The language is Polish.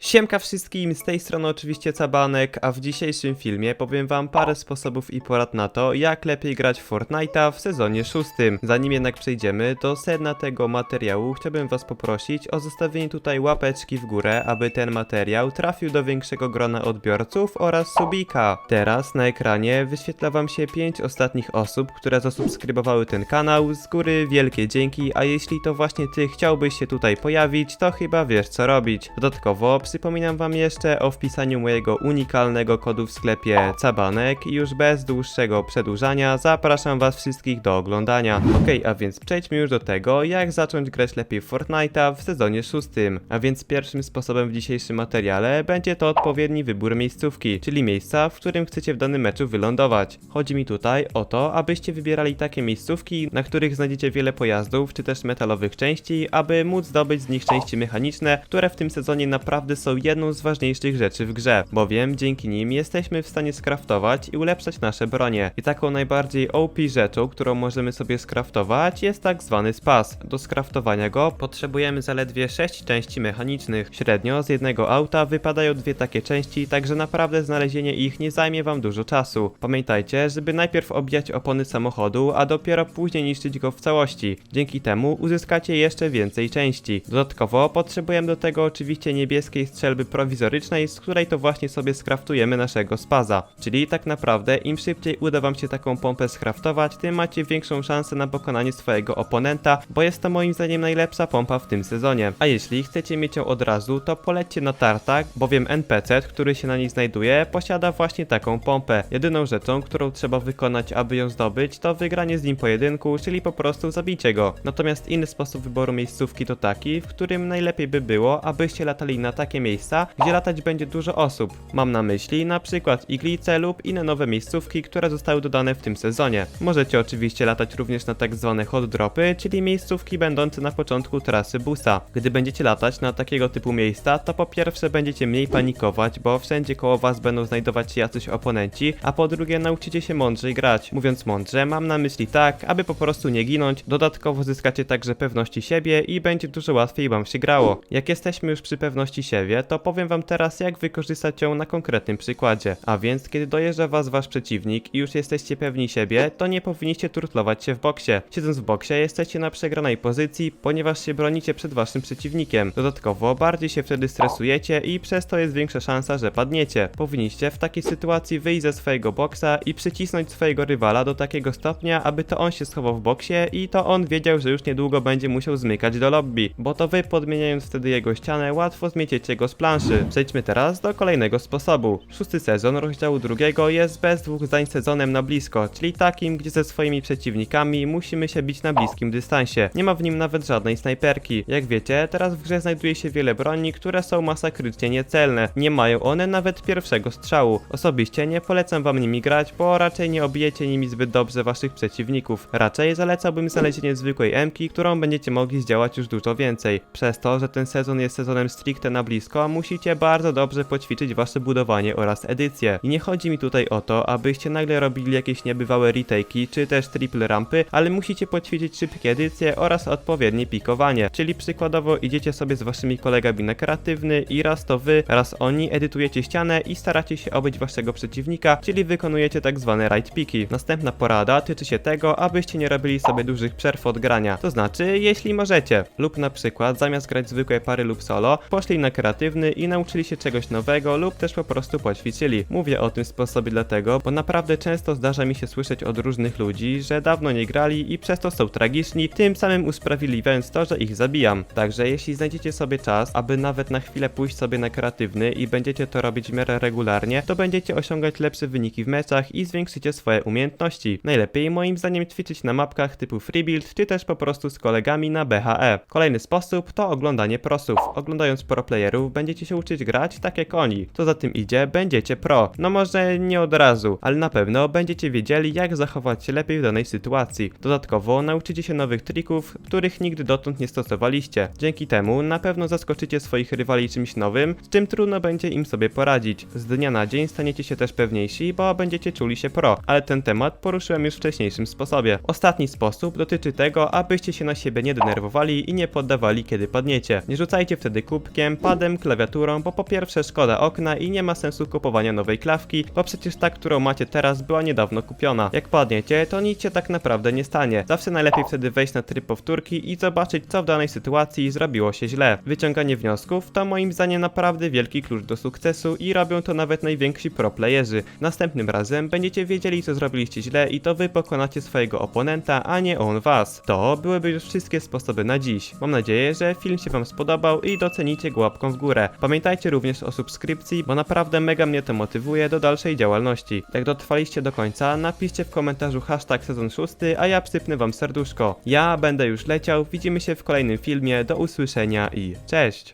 Siemka wszystkim, z tej strony oczywiście Cabanek, a w dzisiejszym filmie powiem wam parę sposobów i porad na to, jak lepiej grać w Fortnite'a w sezonie szóstym. Zanim jednak przejdziemy do sedna tego materiału, chciałbym was poprosić o zostawienie tutaj łapeczki w górę, aby ten materiał trafił do większego grona odbiorców oraz subika. Teraz na ekranie wyświetla wam się 5 ostatnich osób, które zasubskrybowały ten kanał. Z góry wielkie dzięki, a jeśli to właśnie ty chciałbyś się tutaj pojawić, to chyba wiesz co robić. Dodatkowo przypominam wam jeszcze o wpisaniu mojego unikalnego kodu w sklepie Cabanek i już bez dłuższego przedłużania zapraszam was wszystkich do oglądania. Okej, a więc przejdźmy już do tego, jak zacząć grać lepiej w Fortnite'a w sezonie szóstym. A więc pierwszym sposobem w dzisiejszym materiale będzie to odpowiedni wybór miejscówki, czyli miejsca, w którym chcecie w danym meczu wylądować. Chodzi mi tutaj o to, abyście wybierali takie miejscówki, na których znajdziecie wiele pojazdów, czy też metalowych części, aby móc zdobyć z nich części mechaniczne, które w tym sezonie naprawdę są jedną z ważniejszych rzeczy w grze, bowiem dzięki nim jesteśmy w stanie skraftować i ulepszać nasze bronie. I taką najbardziej OP rzeczą, którą możemy sobie skraftować jest tak zwany spas. Do skraftowania go potrzebujemy zaledwie 6 części mechanicznych. Średnio z jednego auta wypadają dwie takie części, także naprawdę znalezienie ich nie zajmie wam dużo czasu. Pamiętajcie, żeby najpierw obijać opony samochodu, a dopiero później niszczyć go w całości. Dzięki temu uzyskacie jeszcze więcej części. Dodatkowo potrzebujemy do tego oczywiście niebieskiej strzelby prowizorycznej, z której to właśnie sobie skraftujemy naszego spaza. Czyli tak naprawdę im szybciej uda wam się taką pompę skraftować, tym macie większą szansę na pokonanie swojego oponenta, bo jest to moim zdaniem najlepsza pompa w tym sezonie. A jeśli chcecie mieć ją od razu, to polećcie na tartak, bowiem NPC, który się na niej znajduje, posiada właśnie taką pompę. Jedyną rzeczą, którą trzeba wykonać, aby ją zdobyć, to wygranie z nim pojedynku, czyli po prostu zabicie go. Natomiast inny sposób wyboru miejscówki to taki, w którym najlepiej by było, abyście latali na takie miejsca, gdzie latać będzie dużo osób. Mam na myśli na przykład iglice lub inne nowe miejscówki, które zostały dodane w tym sezonie. Możecie oczywiście latać również na tak zwane hot dropy, czyli miejscówki będące na początku trasy busa. Gdy będziecie latać na takiego typu miejsca, to po pierwsze będziecie mniej panikować, bo wszędzie koło was będą znajdować się jacyś oponenci, a po drugie nauczycie się mądrzej grać. Mówiąc mądrze, mam na myśli tak, aby po prostu nie ginąć, dodatkowo zyskacie także pewności siebie i będzie dużo łatwiej wam się grało. Jak jesteśmy już przy pewności siebie, to powiem wam teraz jak wykorzystać ją na konkretnym przykładzie. A więc, kiedy dojeżdża was wasz przeciwnik i już jesteście pewni siebie, to nie powinniście turtlować się w boksie. Siedząc w boksie, jesteście na przegranej pozycji, ponieważ się bronicie przed waszym przeciwnikiem. Dodatkowo, bardziej się wtedy stresujecie i przez to jest większa szansa, że padniecie. Powinniście w takiej sytuacji wyjść ze swojego boksa i przycisnąć swojego rywala do takiego stopnia, aby to on się schował w boksie i to on wiedział, że już niedługo będzie musiał zmykać do lobby, bo to wy podmieniając wtedy jego ścianę łatwo zmieciecie go z planszy. Przejdźmy teraz do kolejnego sposobu. Szósty sezon rozdziału drugiego jest bez dwóch zdań sezonem na blisko, czyli takim, gdzie ze swoimi przeciwnikami musimy się bić na bliskim dystansie. Nie ma w nim nawet żadnej snajperki. Jak wiecie, teraz w grze znajduje się wiele broni, które są masakrycznie niecelne. Nie mają one nawet pierwszego strzału. Osobiście nie polecam wam nimi grać, bo raczej nie obijecie nimi zbyt dobrze waszych przeciwników. Raczej zalecałbym znalezienie zwykłej emki, którą będziecie mogli zdziałać już dużo więcej. Przez to, że ten sezon jest sezonem stricte na blisko, musicie bardzo dobrze poćwiczyć wasze budowanie oraz edycję. I nie chodzi mi tutaj o to, abyście nagle robili jakieś niebywałe retake'i, czy też triple rampy, ale musicie poćwiczyć szybkie edycje oraz odpowiednie pikowanie. Czyli przykładowo idziecie sobie z waszymi kolegami na kreatywny i raz to wy, raz oni edytujecie ścianę i staracie się obyć waszego przeciwnika, czyli wykonujecie tak zwane right piki. Następna porada tyczy się tego, abyście nie robili sobie dużych przerw od grania. To znaczy, jeśli możecie, lub na przykład zamiast grać zwykłe pary lub solo, poszli na kreatywny i nauczyli się czegoś nowego lub też po prostu poćwiczyli. Mówię o tym sposobie dlatego, bo naprawdę często zdarza mi się słyszeć od różnych ludzi, że dawno nie grali i przez to są tragiczni, tym samym usprawiedliwiając to, że ich zabijam. Także jeśli znajdziecie sobie czas, aby nawet na chwilę pójść sobie na kreatywny i będziecie to robić w miarę regularnie, to będziecie osiągać lepsze wyniki w meczach i zwiększycie swoje umiejętności. Najlepiej moim zdaniem ćwiczyć na mapkach typu freebuild, czy też po prostu z kolegami na BHE. Kolejny sposób to oglądanie prosów. Oglądając pro playerów będziecie się uczyć grać tak jak oni. Co za tym idzie, będziecie pro. No może nie od razu, ale na pewno będziecie wiedzieli jak zachować się lepiej w danej sytuacji. Dodatkowo nauczycie się nowych trików, których nigdy dotąd nie stosowaliście. Dzięki temu na pewno zaskoczycie swoich rywali czymś nowym, z czym trudno będzie im sobie poradzić. Z dnia na dzień staniecie się też pewniejsi, bo będziecie czuli się pro, ale ten temat poruszyłem już w wcześniejszym sposobie. Ostatni sposób dotyczy tego, abyście się na siebie nie denerwowali i nie poddawali kiedy padniecie. Nie rzucajcie wtedy kubkiem, padem klawiaturą, bo po pierwsze szkoda okna i nie ma sensu kupowania nowej klawki, bo przecież ta, którą macie teraz była niedawno kupiona. Jak padniecie, to nic się tak naprawdę nie stanie. Zawsze najlepiej wtedy wejść na tryb powtórki i zobaczyć co w danej sytuacji zrobiło się źle. Wyciąganie wniosków to moim zdaniem naprawdę wielki klucz do sukcesu i robią to nawet najwięksi pro playerzy. Następnym razem będziecie wiedzieli co zrobiliście źle i to wy pokonacie swojego oponenta, a nie on was. To byłyby już wszystkie sposoby na dziś. Mam nadzieję, że film się wam spodobał i docenicie go łapką w górę. Pamiętajcie również o subskrypcji, bo naprawdę mega mnie to motywuje do dalszej działalności. Jak dotrwaliście do końca, napiszcie w komentarzu hashtag sezon 6, a ja przypnę wam serduszko. Ja będę już leciał, widzimy się w kolejnym filmie, do usłyszenia i cześć!